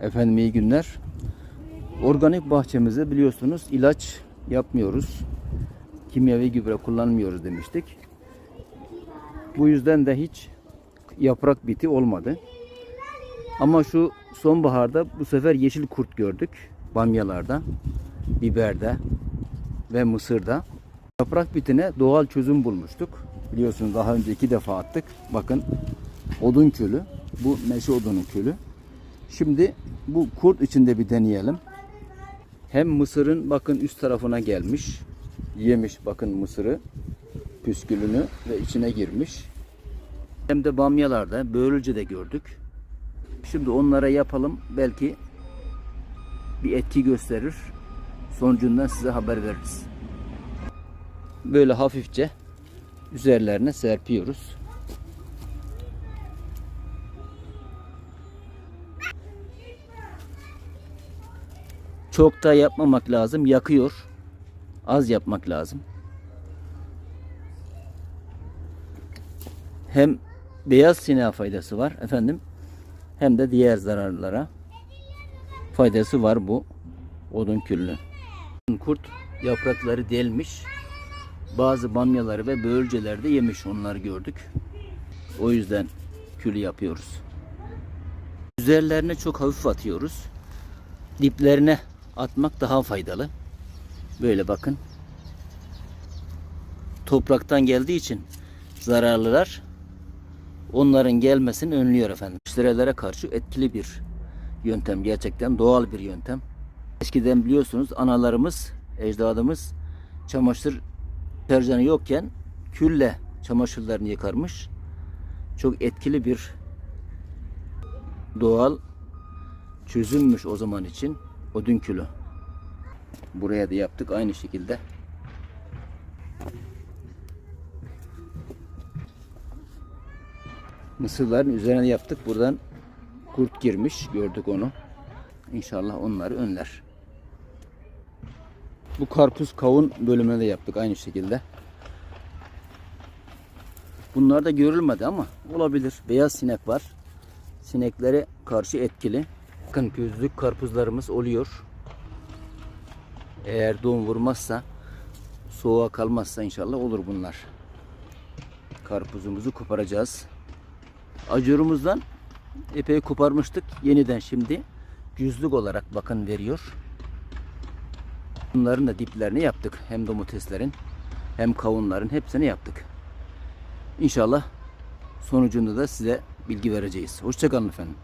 Efendim iyi günler. Organik bahçemize biliyorsunuz ilaç yapmıyoruz. Kimyevi gübre kullanmıyoruz demiştik. Bu yüzden de hiç yaprak biti olmadı. Ama şu sonbaharda bu sefer yeşil kurt gördük. Bamyalarda, biberde ve mısırda. Yaprak bitine doğal çözüm bulmuştuk. Biliyorsunuz daha önce iki defa attık. Bakın odun külü. Bu meşe odunun külü. Şimdi bu kurt içinde bir deneyelim. Hem mısırın bakın üst tarafına gelmiş. Yemiş bakın mısırı. Püskülünü ve içine girmiş. Hem de bamyalarda böylece de gördük. Şimdi onlara yapalım. Belki bir etki gösterir. Sonucundan size haber veririz. Böyle hafifçe üzerlerine serpiyoruz. Çok da yapmamak lazım. Yakıyor. Az yapmak lazım. Hem beyaz sineğe faydası var efendim. Hem de diğer zararlara faydası var bu odun külünün. Kurt yaprakları delmiş. Bazı bamyaları ve böğürceler de yemiş onları gördük. O yüzden külü yapıyoruz. Üzerlerine çok hafif atıyoruz. Diplerine atmak daha faydalı. Böyle bakın. Topraktan geldiği için zararlılar onların gelmesini önlüyor efendim. Müşterilere karşı etkili bir yöntem. Gerçekten doğal bir yöntem. Eskiden biliyorsunuz analarımız, ecdadımız çamaşır deterjanı yokken külle çamaşırlarını yıkarmış. Çok etkili bir doğal çözümmüş o zaman için odun külü. Buraya da yaptık aynı şekilde. Mısırların üzerine yaptık. Buradan kurt girmiş. Gördük onu. İnşallah onları önler. Bu karpuz kavun bölümüne de yaptık aynı şekilde. Bunlar da görülmedi ama olabilir. Beyaz sinek var. Sineklere karşı etkili. Bakın gözlük karpuzlarımız oluyor. Eğer doğum vurmazsa, soğuğa kalmazsa inşallah olur bunlar. Karpuzumuzu koparacağız. Acurumuzdan epey koparmıştık. Yeniden şimdi cüzlük olarak bakın veriyor. Bunların da diplerini yaptık. Hem domateslerin hem kavunların hepsini yaptık. İnşallah sonucunda da size bilgi vereceğiz. Hoşçakalın efendim.